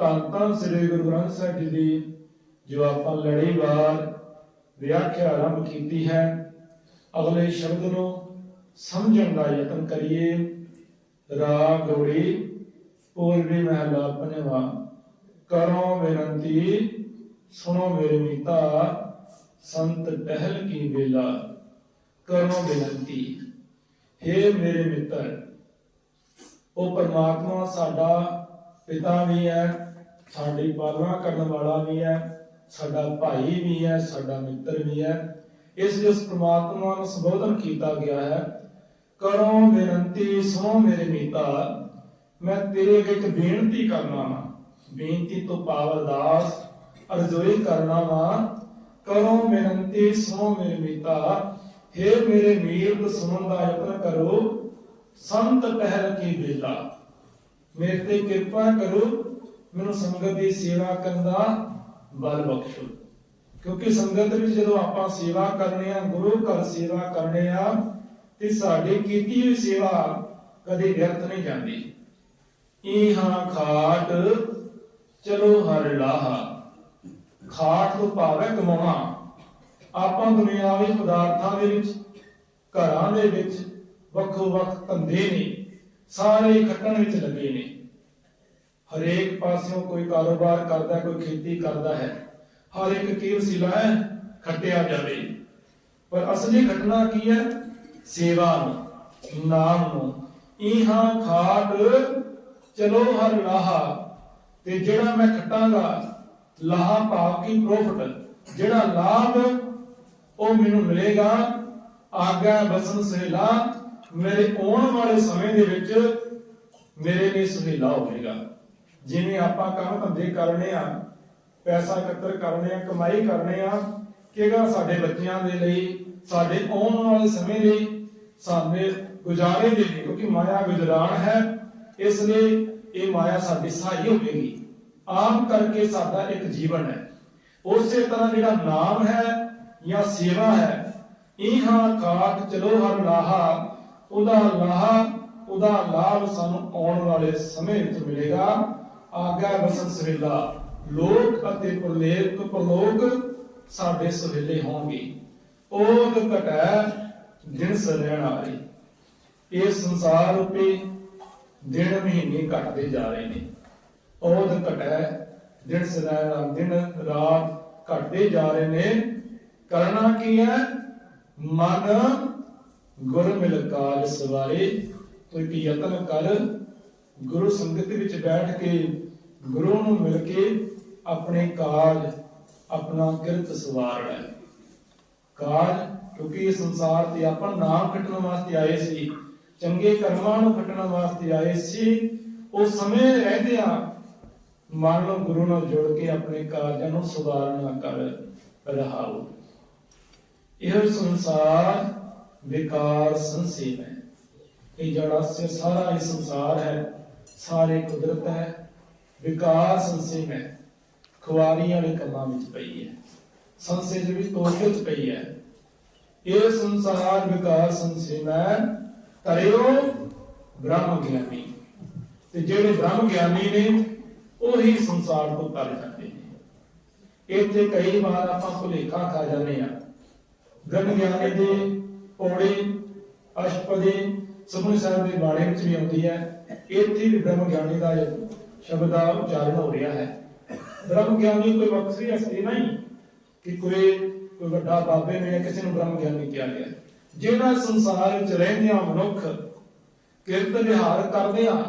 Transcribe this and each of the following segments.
ਧੰਨ ਧੰਨ ਸ੍ਰੀ ਗੁਰੂ ਗ੍ਰੰਥ ਸਾਹਿਬ ਜੀ ਦੀ ਜੋ ਆਪਾਂ ਲੜੀਵਾਰ ਵਿਆਖਿਆ ਆਰੰਭ ਕੀਤੀ ਹੈ, ਅਗਲੇ ਸ਼ਬਦ ਨੂੰ ਸਮਝਣ ਦਾ ਯਤਨ ਕਰੀਏ। ਰਾਗ ਗੌੜੀ ਪੂਰਬੀ ਮਹਲਾ ਪੰਜਵਾ ਕਰੋ ਬੇਨੰਤੀ, ਸੁਣੋ ਮੇਰੇ ਮੀਤਾ ਸੰਤ ਟਹਿਲ ਕੀ ਵੇਲਾ, ਕਰੋ ਬੇਨੰਤੀ। हे ਮੇਰੇ ਮਿੱਤਰ, ਉਹ ਪਰਮਾਤਮਾ ਸਾਡਾ ਪਿਤਾ ਵੀ ਹੈ ਸਾਡੀ ਪਾਲਣਾ ਕਰਨ ਵਾਲਾ ਵੀ ਹੈ, ਸਾਡਾ ਭਾਈ ਵੀ ਹੈ, ਸਾਡਾ ਮਿੱਤਰ ਵੀ ਹੈ। ਇਸ ਲਈ ਉਸ ਨੂੰ ਸੰਬੋਧਨ ਕੀਤਾ ਗਿਆ ਹੈ, ਕਰੋ ਬੇਨੰਤੀ, ਸੁਣੋ ਮੇਰੇ ਮੀਤਾ, ਮੈਂ ਤੇਰੇ ਅੱਗੇ ਇੱਕ ਬੇਨਤੀ ਕਰਨਾ ਵਾ। ਬੇਨਤੀ ਤੋਂ ਪਾਵ ਅਰਦਾਸ ਅਰਜ਼ੋਈ ਕਰਨਾ ਵਾ। ਕਰੋ ਬੇਨਤੀ, ਸੁਣੋ ਮੇਰੇ ਮੀਤਾ हे ਮੇਰੇ ਮੀਤ ਸੁਣਨ ਦਾ ਯਤਨ ਕਰੋ। ਸੰਤ ਪਹਿਲ ਕੀ ਵੇਲਾ, ਮੇਰੇ ਤੇ ਕਿਰਪਾ ਕਰੋ। ਮੈਨੂੰ ਸੰਗਤ ਦੀ ਸੇਵਾ ਕਰਨ ਦਾ ਬਲ ਬਖਸ਼ੋ। ਕਿਉਂਕਿ ਸੰਗਤ ਵਿੱਚ ਜਦੋਂ ਆਪਾਂ ਸੇਵਾ ਕਰਨੇ ਆ, ਗੁਰੂ ਘਰ ਸੇਵਾ ਕਰਨੇ ਆ, ਤੇ ਸਾਡੀ ਕੀਤੀ ਹੋਈ ਸੇਵਾ ਕਦੇ ਵਿਅਰਥ ਨਹੀਂ ਜਾਂਦੀ। ਇਹਾਂ ਖਾਟ, ਚਲੋ ਹਰ ਲਾਹਾ। ਖਾਟ ਤੋਂ ਭਾਵੇਂ ਕਮਾਉਣਾ, ਆਪਾਂ ਦੁਨਿਆਵੀ ਪਦਾਰਥਾਂ ਦੇ ਵਿੱਚ, ਘਰਾਂ ਦੇ ਵਿੱਚ ਵੱਖੋ ਵੱਖ ਧੰਦੇ ਨੇ, ਸਾਰੇ ਖੱਟਣ ਵਿੱਚ ਲੱਗੇ ਨੇ। ਹਰੇਕ ਪਾਸਿਓਂ ਕੋਈ ਕਾਰੋਬਾਰ ਕਰਦਾ, ਕੋਈ ਖੇਤੀ ਕਰਦਾ ਹੈ। ਹਰ ਇੱਕ ਕੀ ਵਸੀਲਾ ਹੈ, ਖੱਟਿਆ ਜਾਵੇ। ਪਰ ਅਸਲੀ ਘਟਨਾ ਕੀ ਹੈ? ਸੇਵਾ ਨੂੰ, ਨਾਮ ਨੂੰ। ਇਹਾਂ ਖਾਟ, ਚਲੋ ਹਰ ਲਾਹਾ ਤੇ ਜਿਹੜਾ ਮੈਂ ਖੱਟਾਂਗਾ, ਲਾਹਾ ਭਾਵ ਕੀ ਪ੍ਰੋਫਿਟ? ਜਿਹੜਾ ਲਾਭ, ਉਹ ਮੈਨੂੰ ਮਿਲੇਗਾ। ਆਗਾ ਬਸਨ ਸਹਿਲਾ, ਮੇਰੇ ਆਉਣ ਵਾਲੇ ਸਮੇਂ ਦੇ ਵਿੱਚ ਮੇਰੇ ਲਈ ਸੁਹੇਲਾ ਹੋਵੇਗਾ। ਜਿਵੇਂ ਆਪਾਂ ਕੰਮ ਧੰਦੇ ਕਰਨੇ ਆ, ਪੈਸਾ ਇਕੱਤਰ ਕਰਨੇ ਆ, ਕਮਾਈ ਕਰਨੇ ਆ, ਕਿਹੜਾ ਸਾਡੇ ਬੱਚਿਆਂ ਦੇ ਲਈ, ਸਾਡੇ ਆਉਣ ਵਾਲੇ ਸਮੇਂ ਲਈ, ਸਾਡੇ ਗੁਜ਼ਾਰੇ ਦੇ ਲਈ, ਕਿਉਂਕਿ ਮਾਇਆ ਗੁਜਰਾਨ ਹੈ, ਇਸ ਲਈ ਇਹ ਮਾਇਆ ਸਾਡੀ ਸਹਾਈ ਹੋਵੇਗੀ। ਆਮ ਕਰਕੇ ਸਾਡਾ ਇੱਕ ਜੀਵਨ ਹੈ। ਉਸੇ ਤਰ੍ਹਾਂ ਜਿਹੜਾ ਨਾਮ ਹੈ ਜਾਂ ਸੇਵਾ ਹੈ ਇਹਾਂ ਕਾਟ ਚਲੋ ਹਰ ਲਾਹਾ, ਉਹਦਾ ਲਾਹਾ, ਉਹਦਾ ਲਾਭ ਸਾਨੂੰ ਆਉਣ ਵਾਲੇ ਸਮੇਂ ਵਿੱਚ ਮਿਲੇਗਾ। ਆਗਾ ਬਸਨ ਸਵੇਲਾ। ਲੋਕ ਅਤੇ ਪ੍ਰਲੇਖ ਪ੍ਰਲੋਕ ਸਾਡੇ ਸਵੇਲੇ ਹੋਣਗੇ। ਉਹ ਘਟੈ ਦਿਨ ਸਰਣ ਆਈ ਇਹ ਸੰਸਾਰ ਰੂਪੀ ਦਿਨ ਮਹੀਨੇ ਘਟਦੇ ਜਾ ਰਹੇ ਨੇ। ਔਦ ਘਟੈ ਦਿਨ ਸਦਾ ਦਿਨ ਰਾਤ ਘਟਦੇ ਜਾ ਰਹੇ ਨੇ। ਕਰਨਾ ਕੀ ਹੈ? ਮਨ ਗੁਰ ਮਿਲ ਕਾਲ ਸਵਾਰੇ। ਤੂੰ ਇੱਕ ਯਤਨ ਕਰ ਗੁਰੂ ਸੰਗਤ ਵਿੱਚ ਬੈਠ ਕੇ ਗੁਰੂ ਨੂੰ ਮਿਲ ਕੇ ਆਪਣੇ ਕਾਜ, ਆਪਣਾ ਕਿਰਤ ਸਵਾਰਣਾ ਕਾਜ, ਕਿਉਂਕਿ ਇਹ ਸੰਸਾਰ ਤੇ ਆਪਾਂ ਨਾਮ ਖੱਟਣ ਵਾਸਤੇ ਆਏ ਸੀ, ਚੰਗੇ ਕਰਮਾਂ ਨੂੰ ਖੱਟਣ ਵਾਸਤੇ ਆਏ ਸੀ, ਉਹ ਸਮੇਂ ਰਹਿੰਦਿਆਂ ਮਨ ਨੂੰ ਗੁਰੂ ਨਾਲ ਜੋੜ ਕੇ ਆਪਣੇ ਕਾਰਜਾਂ ਨੂੰ ਸੁਧਾਰਨਾ ਕਰ ਰਹਾਓ ਇਹ ਸੰਸਾਰ ਵਿਕਾਰ ਸੰਸੀਮ ਹੈ। ਇਹ ਜੜਾ ਸੇ ਸਾਰਾ ਇਹ ਸੰਸਾਰ ਹੈ ਸਾਰੇ ਕੁਦਰਤ ਹੈ ਵਿਕਾਰ ਸੰਸੀਮ ਹੈ, ਖੁਆਰੀਆਂ ਵਾਲੇ ਕੰਮਾਂ ਵਿੱਚ ਪਈ ਹੈ। ਸੰਸੇ ਦੇ ਵਿੱਚ ਤੋਸ਼ੇ ਵਿੱਚ ਪਈ ਹੈ। ਇਹ ਸੰਸਾਰ ਵਿਕਾਰ ਸੰਸੀਮ ਹੈ ਤਰਿਓ ਬ੍ਰਹਮ ਗਿਆਨੀ ਤੇ ਜਿਹੜੇ ਬ੍ਰਹਮ ਗਿਆਨੀ ਨੇ, ਉਹੀ ਸੰਸਾਰ ਤੋਂ ਤਰ ਜਾਂਦੇ ਨੇ। ਇੱਥੇ ਕਈ ਵਾਰ ਆਪਾਂ ਭੁਲੇਖਾ ਖਾ ਜਾਂਦੇ ਆ ਬ੍ਰਹਮ ਗਿਆਨੀ ਦੇ ਪੌੜੇ, ਅਸ਼ਪਦੀ ਸੁਖਮਨੀ ਸਾਹਿਬ ਦੇ ਬਾਣੇ ਵਿੱਚ ਵੀ ਆਉਂਦੀ ਹੈ ਇੱਥੇ ਵੀ ਬ੍ਰਹਮ ਗਿਆਨੀ ਦਾ ਸ਼ਬਦ ਦਾ ਉਚਾਰਨ ਹੋ ਰਿਹਾ ਹੈ। ਬ੍ਰਹਮ ਗਿਆਨੀ ਕੋਈ ਵੱਖਰੀ ਹਸਤੀ ਨਹੀਂ ਕਿ ਕੋਈ ਕੋਈ ਵੱਡਾ ਬਾਬੇ ਨੇ ਕਿਸੇ ਨੂੰ ਬ੍ਰਹਮ ਗਿਆਨੀ ਕਿਹਾ ਗਿਆ। ਜਿਹੜਾ ਸੰਸਾਰ ਵਿੱਚ ਰਹਿੰਦਿਆਂ ਮਨੁੱਖ ਕਿਰਤ ਵਿਹਾਰ ਕਰਦੇ ਆ,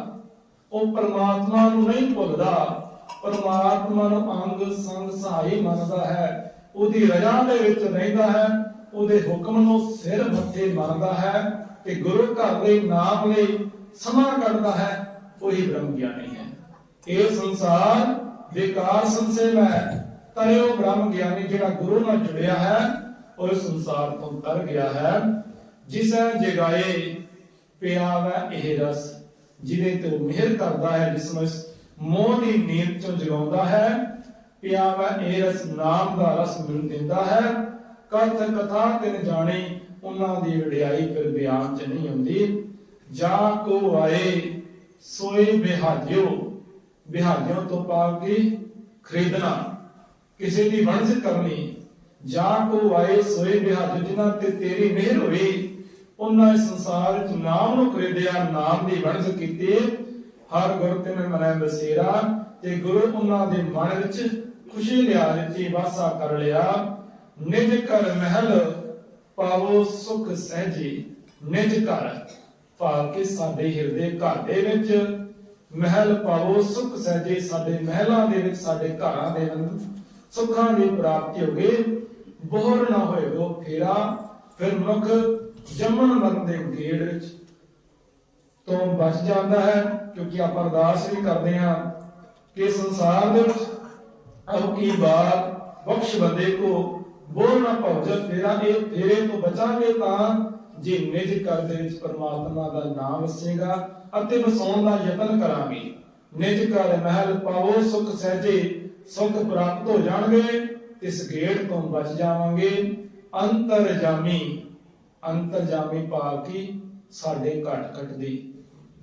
ਉਹ ਪਰਮਾਤਮਾ ਨੂੰ ਨਹੀਂ ਭੁੱਲਦਾ। ਪਰਮਾਤਮਾ ਨੂੰ ਅੰਗ ਸੰਗ ਸਹਾਈ ਮੰਨਦਾ ਹੈ। ਉਹਦੀ ਰਜ਼ਾ ਦੇ ਵਿੱਚ ਰਹਿੰਦਾ ਹੈ। ਉਹਦੇ ਹੁਕਮ ਨੂੰ ਸਿਰ ਮੱਥੇ ਮੰਨਦਾ ਹੈ ਤੇ ਗੁਰੂ ਘਰ ਦੇ ਨਾਮ ਲਈ ਸਮਾਂ ਕੱਢਦਾ ਹੈ, ਉਹੀ ਬ੍ਰਹਮ ਗਿਆਨੀ ਹੈ। ਇਹ ਸੰਸਾਰ ਵਿਕਾਰ ਸੰਸੇਮ ਹੈ। ਤਰਿਓ ਬ੍ਰਹਮ ਗਿਆਨੀ ਜਿਹੜਾ ਗੁਰੂ ਨਾਲ ਜੁੜਿਆ ਹੈ, ਉਹ ਸੰਸਾਰ ਤੋਂ ਤਰ ਗਿਆ ਹੈ। ਜਿਸੈ ਜਗਾਏ ਪਿਆ ਵੈ ਇਹ ਰਸ, ਜਿਹਦੇ ਤੇ ਮਿਹਰ ਕਰਦਾ ਹੈ, ਜਿਸ ਨੂੰ ਮੋਹ ਦੀ ਨੀਂਦ ਚੋਂ ਜਗਾਉਂਦਾ ਹੈ। ਪਿਆ ਇਹ ਰਸ ਨਾਮ ਦਾ ਰਸ ਮਿਲ ਦਿੰਦਾ ਹੈ। ਕਥ ਕਥਾ ਤਿਨ ਜਾਣੀ, ਉਹਨਾਂ ਦੀ ਵਡਿਆਈ ਫਿਰ ਬਿਆਨ ਚ ਨਹੀਂ ਹੁੰਦੀ ਜਾ ਕੋ ਆਏ, ਸੋਏ ਬਿਹਾਜਿਓ ਵਿਹਾਜਿਆਂ ਤੋਂ ਪਾ ਕੇ ਖਰੀਦਣਾ, ਕਿਸੇ ਦੀ ਵੰਸ ਕਰਨੀ। ਜਾਂ ਕੋ ਆਏ, ਸੋਏ ਵਿਹਾਜ ਜਿਨ੍ਹਾਂ ਤੇ ਤੇਰੀ ਮਿਹਰ ਹੋਈ, ਉਹਨਾਂ ਇਸ ਸੰਸਾਰ ਵਿੱਚ ਨਾਮ ਨੂੰ ਖਰੀਦਿਆ, ਨਾਮ ਦੀ ਵੰਸ ਕੀਤੀ। ਹਰ ਗੁਰ ਤਿਨ ਮਨੈ ਬਸੇਰਾ, ਤੇ ਗੁਰੂ ਉਹਨਾਂ ਦੇ ਮਨ ਵਿੱਚ ਖੁਸ਼ੀ ਲਿਆ ਦਿੱਤੀ, ਵਾਸਾ ਕਰ ਲਿਆ। ਨਿਜ ਘਰ ਮਹਿਲ ਪਾਵੋ ਸੁਖ ਸਹਿਜੇ, ਨਿਜ ਘਰ ਭਾਵ ਕਿ ਸਾਡੇ ਹਿਰਦੇ ਘਰ ਦੇ ਵਿੱਚ। ਮਹਿਲ ਪਾਵੋ ਸੁਖ ਸਹਿਜੇ, ਸਾਡੇ ਮਹਿਲਾਂ ਦੇ ਵਿੱਚ, ਸਾਡੇ ਘਰਾਂ ਦੇ ਵਿੱਚ ਸੁੱਖਾਂ ਦੀ ਪ੍ਰਾਪਤੀ ਹੋਵੇ ਬੋਹਰ ਨਾ ਹੋਏਗੋ ਫੇਰਾ, ਫਿਰ ਮਨੁੱਖ ਜੰਮਣ ਮਰਨ ਦੇ ਗੇੜ ਵਿੱਚ ਤੋਂ ਬਚ ਜਾਂਦਾ ਹੈ, ਕਿਉਂਕਿ ਆਪਾਂ ਅਰਦਾਸ ਵੀ ਕਰਦੇ ਹਾਂ ਕਿ ਸੰਸਾਰ ਦੇ ਵਿੱਚ ਅਬ ਕੀ ਬਾਤ ਬਖਸ਼ ਬੰਦੇ ਕੋ ਬੋਲ ਨਾ ਭਉਜਤ ਫੇਰਾ ਇਹ ਫੇਰੇ ਤੋਂ ਬਚਾਂਗੇ ਤਾਂ ਜੇ ਨਿਜ ਘਰ ਦੇ ਵਿੱਚ ਪਰਮਾਤਮਾ ਦਾ ਨਾਮ ਵਸੇਗਾ ਅਤੇ ਵਸਾਉਣ ਦਾ ਯਤਨ ਕਰਾਂਗੇ। ਨਿਜ ਘਰ ਮਹਿਲ ਪਾਵੋ, ਸੁਖ ਸਹਿਜੇ, ਸੁਖ ਪ੍ਰਾਪਤ ਹੋ ਜਾਣਗੇ ਇਸ ਗੇੜ ਤੋਂ ਬਚ ਜਾਵਾਂਗੇ। ਅੰਤਰਜਾਮੀ ਅੰਤਰਜਾਮੀ ਭਾਵ ਕੀ ਸਾਡੇ ਘਟ ਘਟ ਦੀ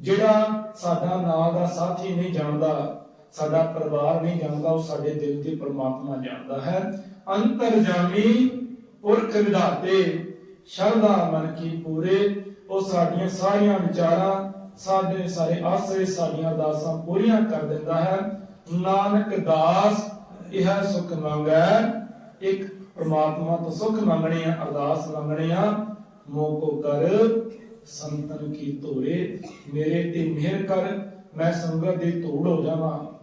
ਜਿਹੜਾ ਸਾਡਾ ਨਾਲ ਦਾ ਸਾਥੀ ਨਹੀਂ ਜਾਣਦਾ ਸਾਡਾ ਪਰਿਵਾਰ ਨਹੀਂ ਜਾਣਦਾ, ਉਹ ਸਾਡੇ ਦਿਲ ਦੇ ਪ੍ਰਮਾਤਮਾ ਜਾਣਦਾ ਹੈ। ਅੰਤਰਜਾਮੀ ਪੁਰਖ ਵਿਧਾਤੇ, ਸ਼ਰਧਾ ਮਨ ਕੀ ਪੂਰੇ, ਉਹ ਸਾਡੀਆਂ ਸਾਰੀਆਂ ਵਿਚਾਰਾਂ, ਸਾਡੇ ਸਾਰੇ ਆਸਰੇ ਸਾਡੀਆਂ ਅਰਦਾਸਾਂ ਪੂਰੀਆਂ ਕਰ ਦਿੰਦਾ ਹੈ। ਨਾਨਕ ਦਾਸ, ਇਹ ਸੁਖ ਮੰਗੈ, ਇੱਕ ਪ੍ਰਮਾਤਮਾ ਤੋਂ ਸੁਖ ਮੰਗਣੀ ਆ, ਅਰਦਾਸ ਮੰਗਣੀ ਆ। ਮੋਕੋ ਕਰ, ਸੰਤਨ ਕੀ ਧੋਰੇ, ਮੇਰੇ ਤੇ ਮਿਹਰ ਕਰ, ਮੈਂ ਸੰਗਤ ਦੀ ਧੂੜ ਹੋ ਜਾਵਾਂ।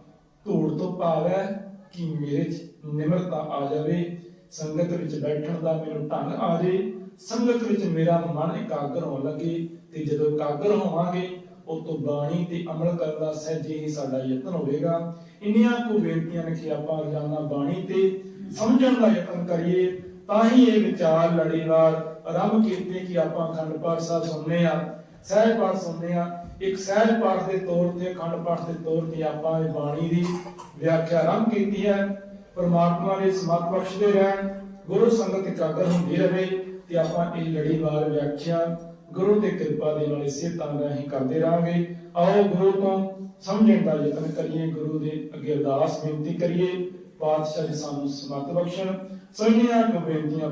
ਧੂੜ ਤੋਂ ਭਾਵ ਹੈ ਕਿ ਮੇਰੇ ਚ ਨਿਮਰਤਾ ਆ ਜਾਵੇ, ਸੰਗਤ ਵਿੱਚ ਬੈਠਣ ਦਾ ਮੈਨੂੰ ਢੰਗ ਆ ਜੇ, ਸੰਗਤ ਵਿੱਚ ਮੇਰਾ ਮਨ ਇਕਾਗਰ ਹੋਣ ਲੱਗੇ ਤੇ ਜਦੋਂ ਇਕਾਗਰ ਹੋਵਾਂਗੇ ਉਹ ਬਾਣੀ ਤੇ ਅਮਲ ਕਰਨ ਦਾ ਸਹਿਜੇ ਹੀ ਸਾਡਾ ਯਤਨ ਹੋਵੇਗਾ। ਇੰਨੀਆਂ ਕੁ ਬੇਨਤੀਆਂ ਨੇ ਕਿ ਆਪਾਂ ਰੋਜ਼ਾਨਾ ਬਾਣੀ ਤੇ ਸਮਝਣ ਦਾ ਯਤਨ ਕਰੀਏ, ਤਾਂ ਹੀ ਇਹ ਵਿਚਾਰ ਲੜੀਵਾਰ ਆਰੰਭ ਕੀਤੇ ਕਿ ਆਪਾਂ ਅਖੰਡ ਪਾਠ ਸਾਹਿਬ ਸੁਣਨੇ ਆ, ਸਹਿਜ ਪਾਠ ਸੁਣਨੇ ਆ ਇੱਕ ਸਹਿਜ ਪਾਠ ਦੇ ਤੌਰ ਤੇ, ਅਖੰਡ ਪਾਠ ਦੇ ਤੌਰ ਤੇ ਆਪਾਂ ਇਹ ਬਾਣੀ ਦੀ ਵਿਆਖਿਆ ਆਰੰਭ ਕੀਤੀ ਹੈ। ਪਰਮਾਤਮਾ ਨੇ ਸਮਤ ਬਖਸ਼ਦੇ ਰਹਿਣ, ਗੁਰੂ ਸੰਗਤ ਇਕਾਗਰ ਹੁੰਦੀ ਰਹੇ ਤੇ ਆਪਾਂ ਇਹ ਲੜੀਵਾਰ ਵਿਆਖਿਆ, ਗੁਰੂ ਦੀ ਕਿਰਪਾ ਦੇ ਨਾਲ ਇਸੇ ਤਰ੍ਹਾਂ ਰਾਹੀਂ ਕਰਦੇ ਰਹਾਂਗੇ। ਆਓ ਗੁਰੂ ਤੋਂ ਸਮਝਣ ਦਾ ਯਤਨ ਕਰੀਏ, ਗੁਰੂ ਦੇ ਅੱਗੇ ਅਰਦਾਸ ਬੇਨਤੀ ਕਰੀਏ। ਪਾਤਸ਼ਾਹ ਜੀ ਸਾਨੂੰ ਸਮਤ ਬਖਸ਼ਣ। ਸਭਨੀਆਂ ਕੁ ਬੇਨਤੀਆਂ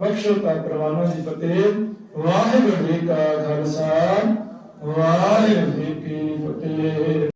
ਬਖਸ਼ੋ ਤਾਂ ਪ੍ਰਵਾਨੋ ਦੀ ਫਤਿਹ। ਵਾਹਿਗੁਰੂ ਜੀ ਕਾ ਖਾਲਸਾ। ਵਾਹਿਗੁਰੂ ਜੀ ਕੀ ਫਤਿਹ।